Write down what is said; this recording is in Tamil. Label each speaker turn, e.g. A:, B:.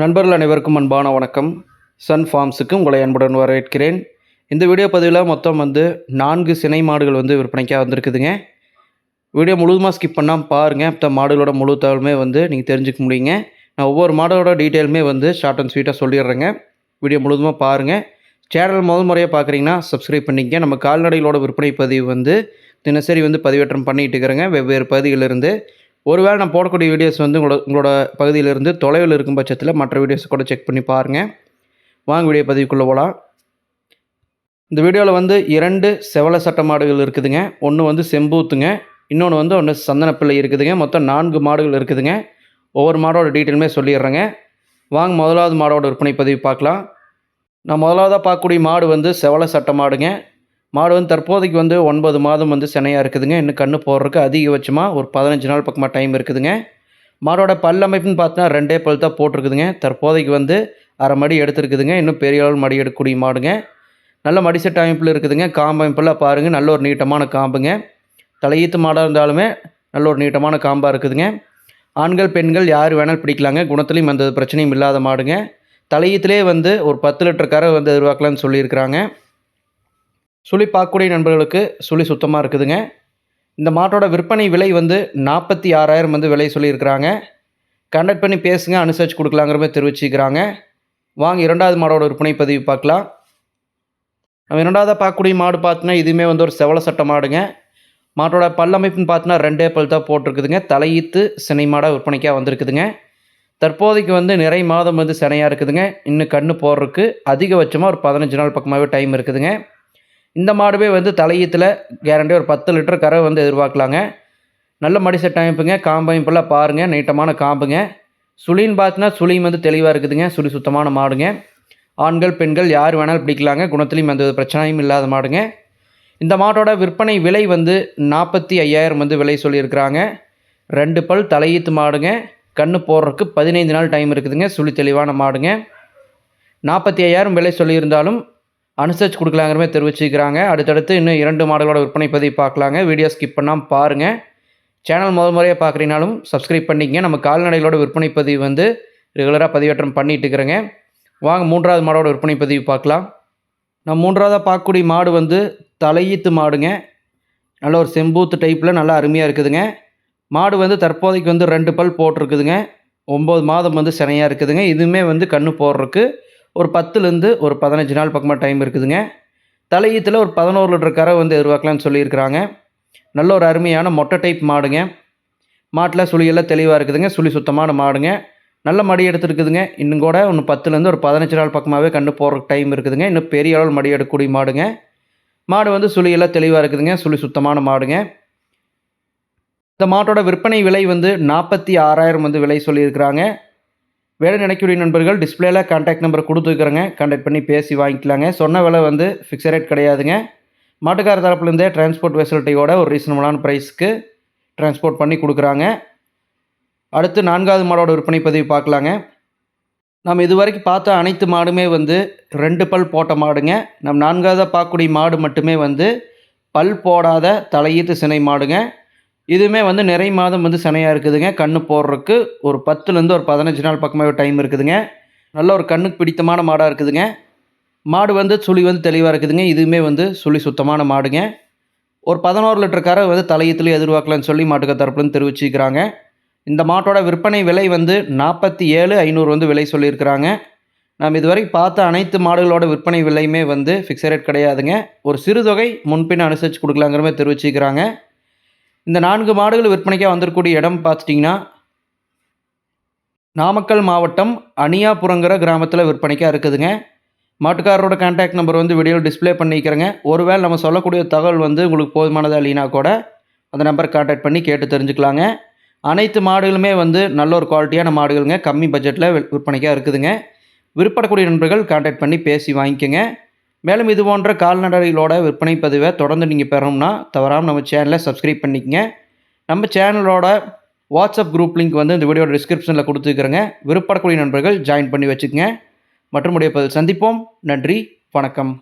A: நண்பர்கள் அனைவருக்கும் அன்பான வணக்கம். சன் ஃபார்ம்ஸுக்கு உங்களை அன்புடன் வரவேற்கிறேன். இந்த வீடியோ பதிவில் மொத்தம் வந்து நான்கு சினை மாடுகள் வந்து விற்பனைக்காக வந்திருக்குதுங்க. வீடியோ முழுதுமாக ஸ்கிப் பண்ணால் பாருங்கள் மற்ற மாடுகளோட முழு தகவலுமே வந்து நீங்கள் தெரிஞ்சுக்க முடியுங்க. நான் ஒவ்வொரு மாடலோட டீட்டெயிலுமே வந்து ஷார்ட் அண்ட் ஸ்வீட்டாக சொல்லிடுறேங்க. வீடியோ முழுதுமாக பாருங்கள் சேனல் முதல் முறையாக பார்க்குறீங்கன்னா சப்ஸ்கிரைப் பண்ணிக்க நம்ம கால்நடைகளோட விற்பனை பதிவு வந்து தினசரி வந்து பதிவேற்றம் பண்ணிகிட்டு இருக்கிறேங்க. வெவ்வேறு பகுதிகளிலிருந்து ஒருவேளை நான் போடக்கூடிய வீடியோஸ் வந்து உங்களோட உங்களோட பகுதியிலிருந்து தொலைவில் இருக்கும் பட்சத்தில் மற்ற வீடியோஸ் கூட செக் பண்ணி பாருங்கள் வாங்க வீடியோ பதிவுக்குள்ளே போகலாம் இந்த வீடியோவில் வந்து இரண்டு செவல சட்ட மாடுகள் இருக்குதுங்க. ஒன்று வந்து செம்பூத்துங்க. இன்னொன்று வந்து ஒன்று சந்தனப்பிள்ளை இருக்குதுங்க. மொத்தம் நான்கு மாடுகள் இருக்குதுங்க. ஒவ்வொரு மாடோட டீட்டெயிலுமே சொல்லிடுறேங்க. வாங்க முதலாவது மாடோட விற்பனை பதிவு பார்க்கலாம். நான் முதலாவதாக பார்க்கக்கூடிய மாடு வந்து செவல சட்ட மாடுங்க. மாடு வந்து தற்போதைக்கு வந்து ஒன்பது மாதம் வந்து சினையாக இருக்குதுங்க. இன்னும் கன்று போடுறதுக்கு அதிகபட்சமாக ஒரு பதினஞ்சு நாள் பக்கமாக டைம் இருக்குதுங்க. மாடோட பல் அமைப்புன்னு ரெண்டே பல் தான் போட்டிருக்குதுங்க. தற்போதைக்கு வந்து அரை மடி எடுத்துருக்குதுங்க. இன்னும் பெரிய அளவில் மடி எடுக்கக்கூடிய மாடுங்க. நல்ல மடி செட் அமைப்பில் இருக்குதுங்க. காம்பு அமைப்பெல்லாம் பாருங்கள் நல்ல ஒரு நீட்டமான காம்புங்க. தலையீத்து மாடாக இருந்தாலுமே நல்ல ஒரு நீட்டமான காம்பாக இருக்குதுங்க. ஆண்கள் பெண்கள் யார் வேணாலும் பிடிக்கலாங்க. குணத்துலேயும் எந்த பிரச்சனையும் இல்லாத மாடுங்க. தலையீத்துலேயே வந்து ஒரு பத்து லிட்டர் கரை வந்து எதிர்பார்க்கலான்னு சொல்லியிருக்கிறாங்க. சுழி பார்க்கக்கூடிய நண்பர்களுக்கு சுழி சுத்தமாக இருக்குதுங்க. இந்த மாட்டோட விற்பனை விலை வந்து நாற்பத்தி ஆறாயிரம் வந்து விலை சொல்லியிருக்கிறாங்க. கண்டக்ட் பண்ணி பேசுங்க அனுசரித்து கொடுக்கலாங்கிற மாதிரி தெரிவிச்சுக்கிறாங்க. வாங்க இரண்டாவது மாடோட விற்பனை பதிவு பார்க்கலாம். நம்ம இரண்டாவதாக பார்க்கக்கூடிய மாடு பார்த்தோன்னா இதுவுமே வந்து ஒரு செவல சட்ட மாடுங்க. மாட்டோட பல்லமைப்புன்னு பார்த்தோன்னா ரெண்டே பல் தான் போட்டிருக்குதுங்க. தலையீத்து சினை மாடாக விற்பனைக்காக வந்திருக்குதுங்க. தற்போதைக்கு வந்து நிறை மாதம் வந்து சினையாக இருக்குதுங்க. இன்னும் கண்ணு போடுறதுக்கு அதிகபட்சமாக ஒரு பதினஞ்சு நாள் பக்கமாகவே டைம் இருக்குதுங்க. இந்த மாடுவே வந்து தலையீத்தில் கேரண்டி ஒரு பத்து லிட்டர் கரை வந்து எதிர்பார்க்கலாங்க. நல்ல மடி செட் அமைப்புங்க. காம்பமைப்பெல்லாம் பாருங்கள் நீட்டமான காம்புங்க. சுளின்னு பார்த்தினா சுளியும் வந்து தெளிவாக இருக்குதுங்க. சுழி சுத்தமான மாடுங்க. ஆண்கள் பெண்கள் யார் வேணாலும் பிடிக்கலாங்க. குணத்துலேயும் எந்த பிரச்சனையும் இல்லாத மாடுங்க. இந்த மாட்டோட விற்பனை விலை வந்து நாற்பத்தி ஐயாயிரம் வந்து விலை சொல்லியிருக்கிறாங்க. ரெண்டு பல் தலையீத்து மாடுங்க. கன்று போடுறதுக்கு பதினைந்து நாள் டைம் இருக்குதுங்க. சுழி தெளிவான மாடுங்க. நாற்பத்தி ஐயாயிரம் விலை சொல்லியிருந்தாலும் அனுசரிச்சு கொடுக்கலாங்கிற மாதிரி தெரிவிச்சுக்கிறாங்க அடுத்தடுத்து இன்னும் இரண்டு மாடலோட விற்பனை பதிவு பார்க்கலாங்க. வீடியோ ஸ்கிப் பண்ணாமல் பாருங்கள் சேனல் முதல் முறையாக பார்க்குறீங்கனாலும் சப்ஸ்கிரைப் பண்ணிக்கங்க. நம்ம கால்நடைகளோட விற்பனை பதிவு வந்து ரெகுலராக பதிவேற்றம் பண்ணிகிட்டு இருக்கிறேங்க. வாங்க மூன்றாவது மாடோட விற்பனை பதிவு பார்க்கலாம். நான் மூன்றாவதாக பார்க்கக்கூடிய மாடு வந்து தலையீத்து மாடுங்க. நல்ல ஒரு செம்பூத்து டைப்பில் நல்லா அருமையாக இருக்குதுங்க. மாடு வந்து தற்போதைக்கு வந்து ரெண்டு பல் போட்டிருக்குதுங்க. ஒம்பது மாதம் வந்து சினையாக இருக்குதுங்க. இதுவுமே வந்து கன்று போடுறதுக்கு ஒரு பத்துலேருந்து ஒரு பதினஞ்சு நாள் பக்கமாக டைம் இருக்குதுங்க. தலையீத்தில் ஒரு பதினோரு லிட்டர் கரை வந்து எதிர்பார்க்கலாம்னு சொல்லியிருக்கிறாங்க. நல்ல ஒரு அருமையான மொட்டை டைப் மாடுங்க. மாட்டில் சுழியெல்லாம் தெளிவாக இருக்குதுங்க. சுழி சுத்தமான மாடுங்க. நல்ல மடி எடுத்துருக்குதுங்க. இன்னும் கூட ஒன்று பத்துலேருந்து ஒரு பதினஞ்சு நாள் பக்கமாகவே கண்டு போகிற டைம் இருக்குதுங்க. இன்னும் பெரிய அளவில் மடி எடுக்கக்கூடிய மாடுங்க. மாடு வந்து சுழியெல்லாம் தெளிவாக இருக்குதுங்க. சுழி சுத்தமான மாடுங்க. இந்த மாட்டோட விற்பனை விலை வந்து நாற்பத்தி ஆறாயிரம் வந்து விலை சொல்லியிருக்கிறாங்க. வேலை நினைக்கக்கூடிய நண்பர்கள் டிஸ்பிளேல கான்டாக்ட் நம்பர் கொடுத்துருக்குறேங்க. கான்டாக்ட் பண்ணி பேசி வாங்கிக்கலாங்க. சொன்ன விலை வந்து ஃபிக்ஸட் ரேட் கிடையாதுங்க. மாட்டுக்கார தரப்புலேருந்தே டிரான்ஸ்போர்ட் ஃபெசிலிட்டியோட ஒரு ரீசனபுளான ப்ரைஸ்க்கு டிரான்ஸ்போர்ட் பண்ணி கொடுக்குறாங்க. அடுத்து நான்காவது மாடோட விற்பனை பதிவு பார்க்கலாங்க. நம்ம இது வரைக்கும் பார்த்த அனைத்து மாடுமே வந்து ரெண்டு பல் போட்ட மாடுங்க. நம்ம நான்காவதாக பார்க்கக்கூடிய மாடு மட்டுமே வந்து பல் போடாத தலையீத்து சினை மாடுங்க. இதுவுமே வந்து நிறை மாதம் வந்து சனையாக இருக்குதுங்க. கண்ணு போடுறதுக்கு ஒரு பத்துலேருந்து ஒரு பதினஞ்சு நாள் பக்கமாக டைம் இருக்குதுங்க. நல்ல ஒரு கண்ணுக்கு பிடித்தமான மாடாக இருக்குதுங்க. மாடு வந்து சுழி வந்து தெளிவாக இருக்குதுங்க. இதுவுமே வந்து சுழி சுத்தமான மாடுங்க. ஒரு பதினோரு லிட்டர் கரை வந்து தலையத்துலேயே எதிர்பார்க்கலான்னு சொல்லி மாட்டுக்க தரப்புலன்னு தெரிவிச்சுக்கிறாங்க இந்த மாட்டோட விற்பனை விலை வந்து நாற்பத்தி ஏழு ஐநூறு வந்து விலை சொல்லியிருக்கிறாங்க. நாம் இதுவரை பார்த்த அனைத்து மாடுகளோட விற்பனை விலையுமே வந்து ஃபிக்ஸட் ரேட் கிடையாதுங்க. ஒரு சிறு தொகை முன்பின் அனுசரித்து கொடுக்கலாங்கிற மாதிரி தெரிவிச்சுக்கிறாங்க இந்த நான்கு மாடுகள் விற்பனைக்காக வந்திருக்கக்கூடிய இடம் பார்த்துட்டிங்கன்னா நாமக்கல் மாவட்டம் அனியாபுரங்கிற கிராமத்தில் விற்பனைக்காக இருக்குதுங்க. மாட்டுக்காரரோட கான்டாக்ட் நம்பர் வந்து வீடியோவில் டிஸ்பிளே பண்ணிக்கிறேங்க ஒருவேளை நம்ம சொல்லக்கூடிய தகவல் வந்து உங்களுக்கு போதுமானதாக இல்லைனா கூட அந்த நம்பர் கான்டாக்ட் பண்ணி கேட்டு தெரிஞ்சுக்கலாங்க. அனைத்து மாடுகளுமே வந்து நல்ல ஒரு குவாலிட்டியான மாடுகளுங்க. கம்மி பட்ஜெட்டில் விற்பனைக்காக இருக்குதுங்க. விருப்பப்படக்கூடிய நண்பர்கள் கான்டாக்ட் பண்ணி பேசி வாங்கிக்கோங்க. மேலும் இது போன்ற கால்நடைகளோட விற்பனை பதிவை தொடர்ந்து நீங்கள் பெறணும்னா தவறாமல் நம்ம சேனலை சப்ஸ்கிரைப் பண்ணிக்கங்க. நம்ம சேனலோட வாட்ஸ்அப் குரூப் லிங்க் வந்து இந்த வீடியோட டிஸ்கிரிப்ஷனில் கொடுத்துருக்குறேங்க. விருப்பப்படக்கூடிய நண்பர்கள் ஜாயின் பண்ணி வச்சுக்கோங்க. மற்றும் உடைய பதில் சந்திப்போம். நன்றி. வணக்கம்.